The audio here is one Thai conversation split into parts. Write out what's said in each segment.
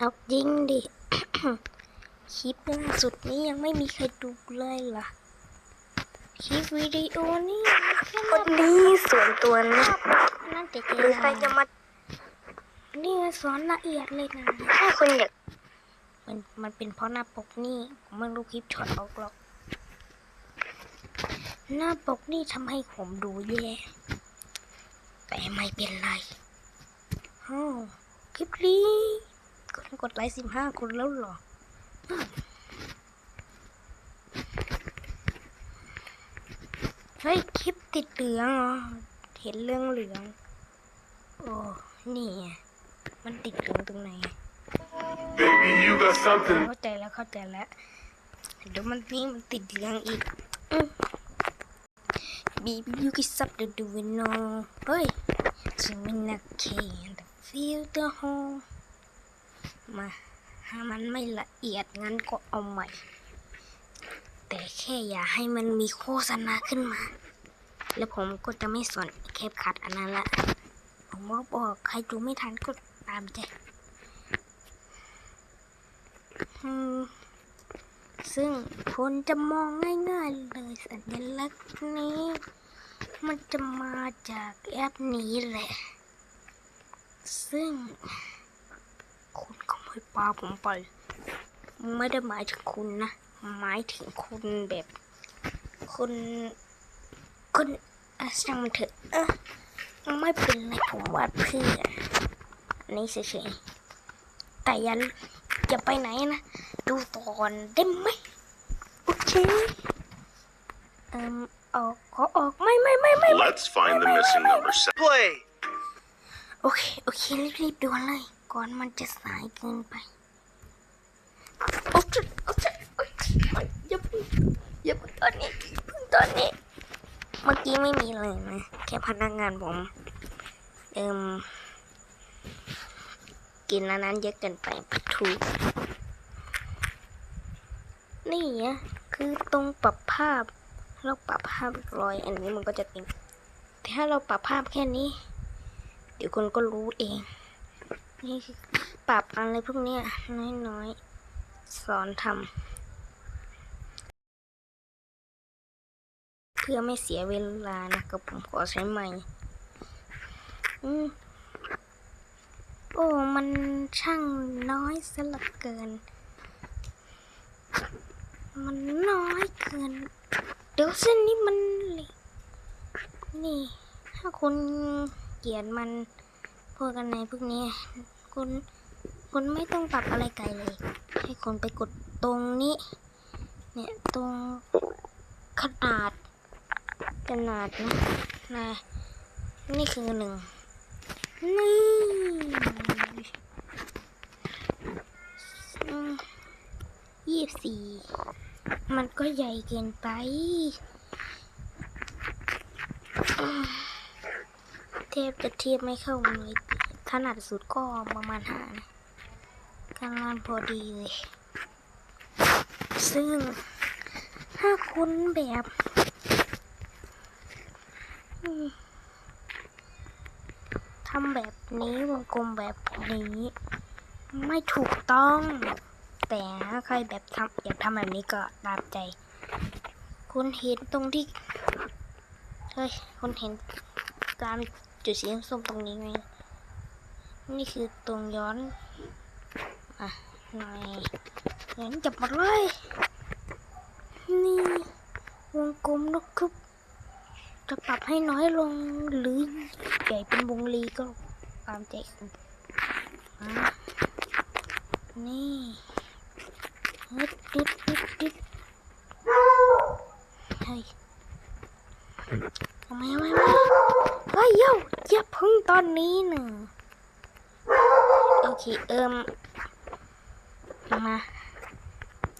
เอาจริงดิ คลิปล่าสุดนี้ยังไม่มีใครดูเลยเหรอคลิปวิดีโอนี่แค่คนนี้ส่วนตัวนะน่าจะหรือใครจะมา นี่สอนละเอียดเลยนะ ถ้าคุณอยาก มันมันเป็นเพราะหน้าปกนี่ผมไม่รู้คลิปช็อตออกหรอก หน้าปกนี่ทำให้ผมดูแย่ แต่ไม่เป็นไร อ้าวคลิปนี้ กดกดไลค์สิบห้าคนแล้วเหรออ้าวเฮ้ยคลิปติดเหลืองเหรอเห็นเรื่องเหลือง โอ้นี่ไงมันติดเหลืองตรงไหน Baby, you got something เข้าใจแล้วเข้าใจแล้วเดี๋ยวมันนี่มันติดเหลืองอีกบีบียูกิซับเดดูวินโนเฮ้ยจิมินาเค and feel the home มาถ้ามันไม่ละเอียดงั้นก็เอาใหม่ แต่แค่อย่าให้มันมีโฆษณาขึ้นมา แล้วผมก็จะไม่สนแคปคัดอันนั้นละ ผมก็บอกใครดูไม่ทันก็ตามใจซึ่งคนจะมองง่ายๆเลยสัญลักษณ์นี้ มันจะมาจากแอปนี้แหละ ซึ่ง คุณก็ไม่ปาผมไป ไม่ได้หมายถึงคุณนะ หมายถึงคุณแบบ คุณคุณอะช่างมันเถอะเออไม่เป็นไรผมวาดเพื่ออันนี้เฉยๆแต่อยันจะไปไหนนะ ดูตอนได้ไหมโอเคเอ่มออกขอออกไม่ไม่ไม่ไม่ไม่ Let's find the missing number seven. Play. โอเค โอเค รีบๆด่วนเลย ก่อนมันจะสายเกินไปโอ้ยโอ้ยโอ้ยอย่าพิ่งอย่าพิ่งตอนนี้พิ่งตอนนี้ เมื่อกี้ไม่มีเลยนะ แค่พนักงานผมเอิมกินอันนั้นเยอะเกินไปปะทูนี่อะคือตรงปรับภาพ เราปรับภาพรอยอันนี้มันก็จะเป็นแต่ถ้าเราปรับภาพแค่นี้ เดี๋ยวคนก็รู้เอง นี่คือปรับอะไรพวกนี้น้อยๆ สอนทำเพื่อไม่เสียเวลานะกับผมขอใช้ใหม่อืมโอ้ มันช่างน้อยซะเหลือเกิน มันน้อยเกิน เดี๋ยวเส้นนี้มัน นี่ ถ้าคุณเกลียดมัน พวกกันในพวกนี้คุณคุณไม่ต้องปรับอะไรไกลเลย ให้คุณไปกดตรงนี้ เนี่ยตรงขนาดขนาดนะนะนี่คือหนึ่งนี่ยี่สิบสี่มันก็ใหญ่เกินไปอืมเทียบจะเทียบไม่เข้าเลยขนาดสุดก็ประมาณห้านะกำลังพอดีเลย ซึ่งถ้าคุณแบบทำแบบนี้วงกลมแบบนี้ ไม่ถูกต้อง แต่ถ้าใครแบบทำอยากทำแบบนี้ก็ตามใจ คุณเห็นตรงที่เฮ้ยคุณเห็นการ จุดสีส้มตรงนี้ไหมนี่คือตรงย้อนอะหน่อยย้นจับหมดเลย นี่ วงกลมนะครับจะปรับให้น้อยลงหรือใหญ่เป็นวงรีก็ตามใจคุณนี่ฮึดดิดดิดดิดเฮ้ยทำไมทำไม ฮ้ยเย้าอย่าพึ่งตอนนี้นะโอเค เอิมมา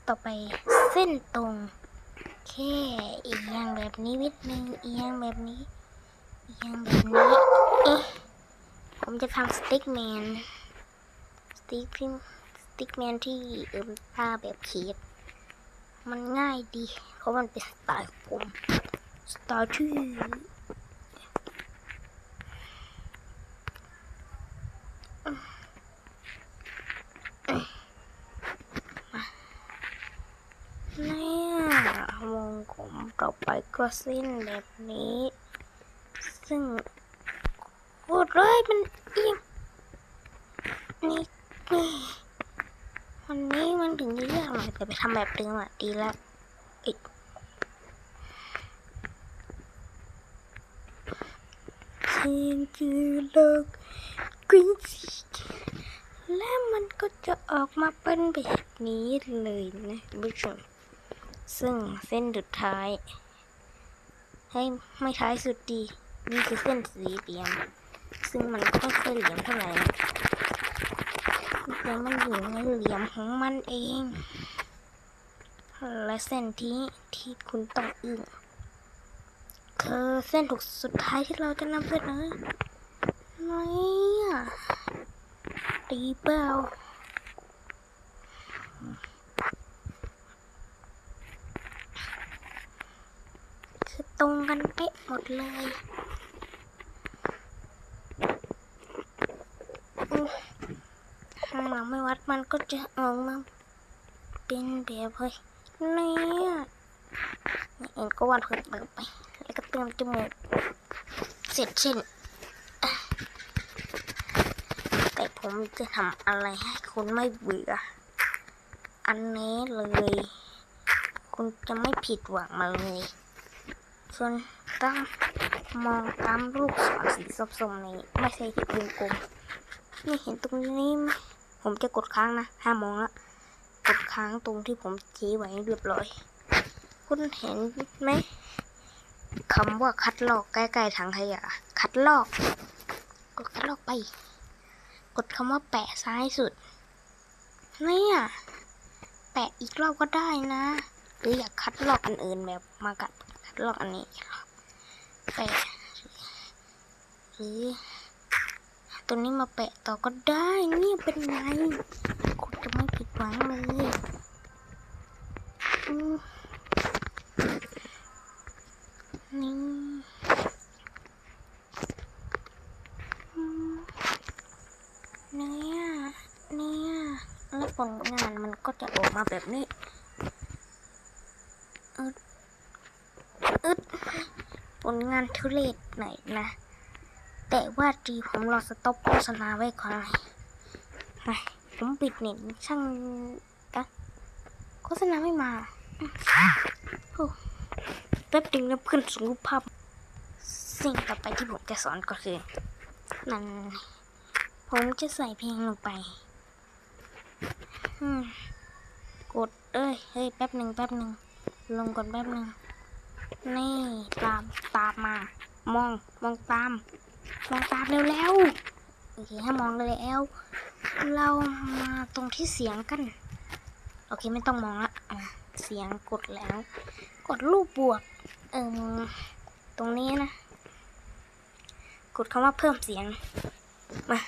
ต่อไปเส้นตรง แค่เอียงแบบนี้นิดนึงเอียงแบบนี้เอียงแบบนี้เอ๊ะผมจะทำสติ๊กแมนสติ๊กสติ๊กแมนที่เอิมผ้าแบบขีดมันง่ายดี เพราะมันเป็นสไตล์ผมสไตล์ที่อื มอไปก็เส้นแบบนี้ ซึ่งโคตรเลยมันเอียงนี่นี่วันนี้มันถึงจะยากหน่อยแต่ไปทำแบบเดิมอะดีแล้วอีกเสียงคือโลกกริ้งและมันก็จะออกมาเป็นแบบนี้เลยนะคุณผู้ชม ซึ่งเส้นสุดท้าย ให้ไม่ท้ายสุดดี นี่คือเส้นสีเหลี่ยม ซึ่งมันไม่ค่อยเหลี่ยมเท่าไหร่แต่มันอยู่ในเหลี่ยมของมันเอง และเส้นที่ที่คุณต้องอึ้งคือเส้นถูกสุดท้ายที่เราจะนำเสนอไม่อะดีเปล่า ตรงกันเป๊ะหมดเลยอืมข้างหลังไม่วัดมันก็จะออกมาเป็นแบบเฮ้ยเนี่ยนี่เองก็วาดเพิ่มเติมไป แล้วก็เติมจมูก เสร็จเช่น แต่ผมจะทำอะไรให้คุณไม่เบื่อ อันนี้เลย คุณจะไม่ผิดหวังมาเลย ส่วนตั้งมองตามลูกศรสีส้มๆนี้ ไม่ใช่ที่วงกลมนี่เห็นตรงนี้ไหมผมจะกดค้างนะห้ามมองละกดค้างตรงที่ผมชี้ไว้เรียบร้อย คุณเห็นไหมคำว่าคัดลอกใกล้ๆถังขยะคัดลอก กดคัดลอกไป กดคำว่าแปะซ้ายสุดเนี่ยแปะอีกรอบก็ได้นะ หรืออยากคัดลอกอันอื่นแบบมากัด คัดลอกอันนี้แปะหรือตัวนี้มาแปะต่อก็ได้เนี่ยเป็นไงคุณจะไม่ผิดหวังเลยนี่เนี่ยเนี่ยแล้วผลงานมันก็จะออกมาแบบนี้ อึดผ ลงานทุเรศหน่อยนะ แต่ว่าดีผมรอสต็อปโฆษณาไว้ก่อนเลยผมปิดเน็ตช่างกันโฆษณาไม่มาโอ้แป๊บดึงนะเพื่อนส่งรูปภาพ สิ่งต่อไปที่ผมจะสอนก็คือ นั่น ผมจะใส่เพลงลงไปกดเอ้ย เฮ้ย แป๊บหนึ่งแป๊บหนึ่งลงก่อนแป๊บหนึ่ง นี่ตามตามมามองมองตาม มองตามเร็วๆโอเคถ้ามองเลยแล้วเรามาตรงที่เสียงกันโอเคไม่ต้องมองละเสียงกดแล้ว กดรูปบวก เอิมตรงนี้นะ กดคำว่าเพิ่มเสียง มา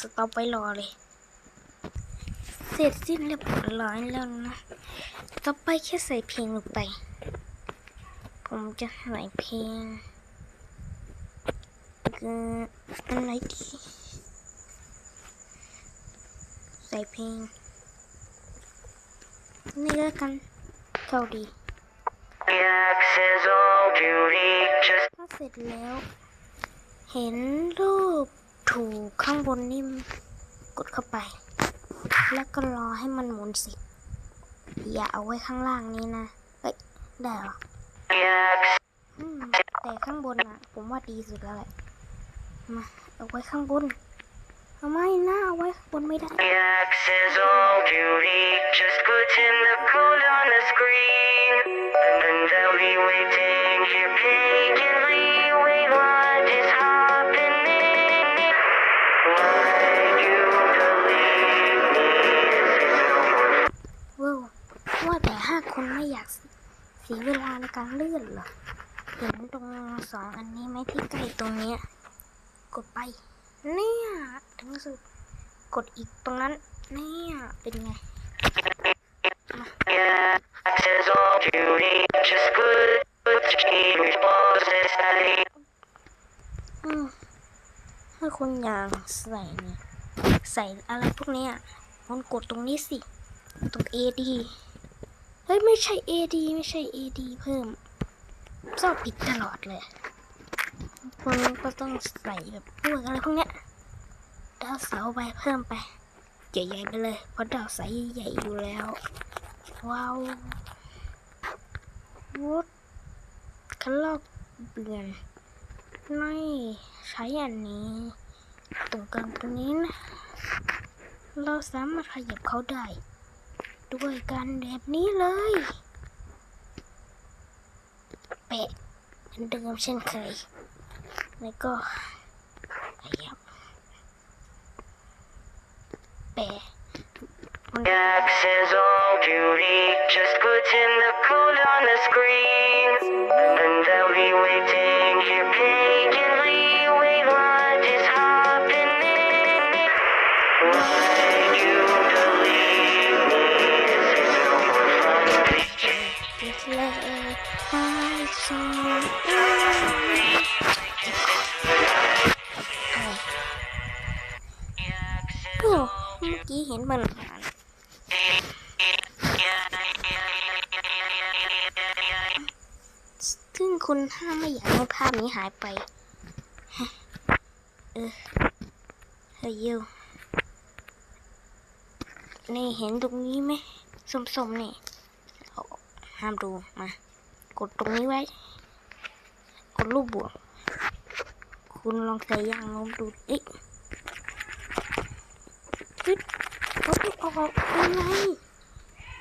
สต็อปไว้รอเลย เสร็จสิ้นเรียบร้อยแล้วนะ ต่อไปแค่ใส่เพลงลงไป ผมจะใส่เพลงคืออะไรดีใส่เพลง นี่แล้วกันเกาดี Access all beauty just ถ้าเสร็จแล้ว เห็นรูปถูกข้างบนนี่กดเข้าไป แล้วก็รอให้มันหมุนสิ อย่าเอาไว้ข้างล่างนี้นะ เอ้ย ได้เหรอ access อืม แต่ข้างบนอะ ผมว่าดีสุดแล้วแหละมาเอาไว้ข้างบนเอาไม่นะเอาไว้ข้างบนไม่ได้ access all beauty just put in the code on the screen and then they'll be waiting here patiently wait what is happening why you believe me this is no more ว้าวว่าแต่ห้าคนไม่อยากเสียเวลาในการเลื่อนเหรอ เห็นตรงสองอันนี้ไหมที่ใกล้ตรงเนี้ยกดไป เนี่ย ถึงสุด กดอีกตรงนั้น เนี่ย เป็นไงถ้าคุณอยากใส่เนี่ย ใส่อะไรพวกเนี้ยมันกดตรงนี้สิ ตรง AD เฮ้ย ไม่ใช่ AD ไม่ใช่ AD เพิ่มชอบผิดตลอดเลยคุณก็ต้องใส่แบบพวกอะไรพวกเนี้ยดาวเสาไปเพิ่มไปใหญ่ๆไปเลยเพราะดาวเสใหญ่อยู่แล้ว ว้าววุดคันลอกเบือนไม่ใช้อันนี้ตรงกลางตรงนี้นะเราสามารถขยับเขาได้ ด้วยการแบบนี้เลยเปะเหมือนเดิมเช่นเคย แล้วก็ขยับแปะ Access all duty, just put in the code on the screen. เมื่อกี้เห็นมันผ่านซึ่งคุณห้ามไม่อยากให้ภาพนี้หายไป เออ เฮ้ยยูนี่เห็นตรงนี้ไหมสมๆนี่ห้ามดูมา กดตรงนี้ไว้ กดรูปบวก คุณลองใส่ยางลมดูเอ๊ะปึ๊บเอาออกยังไง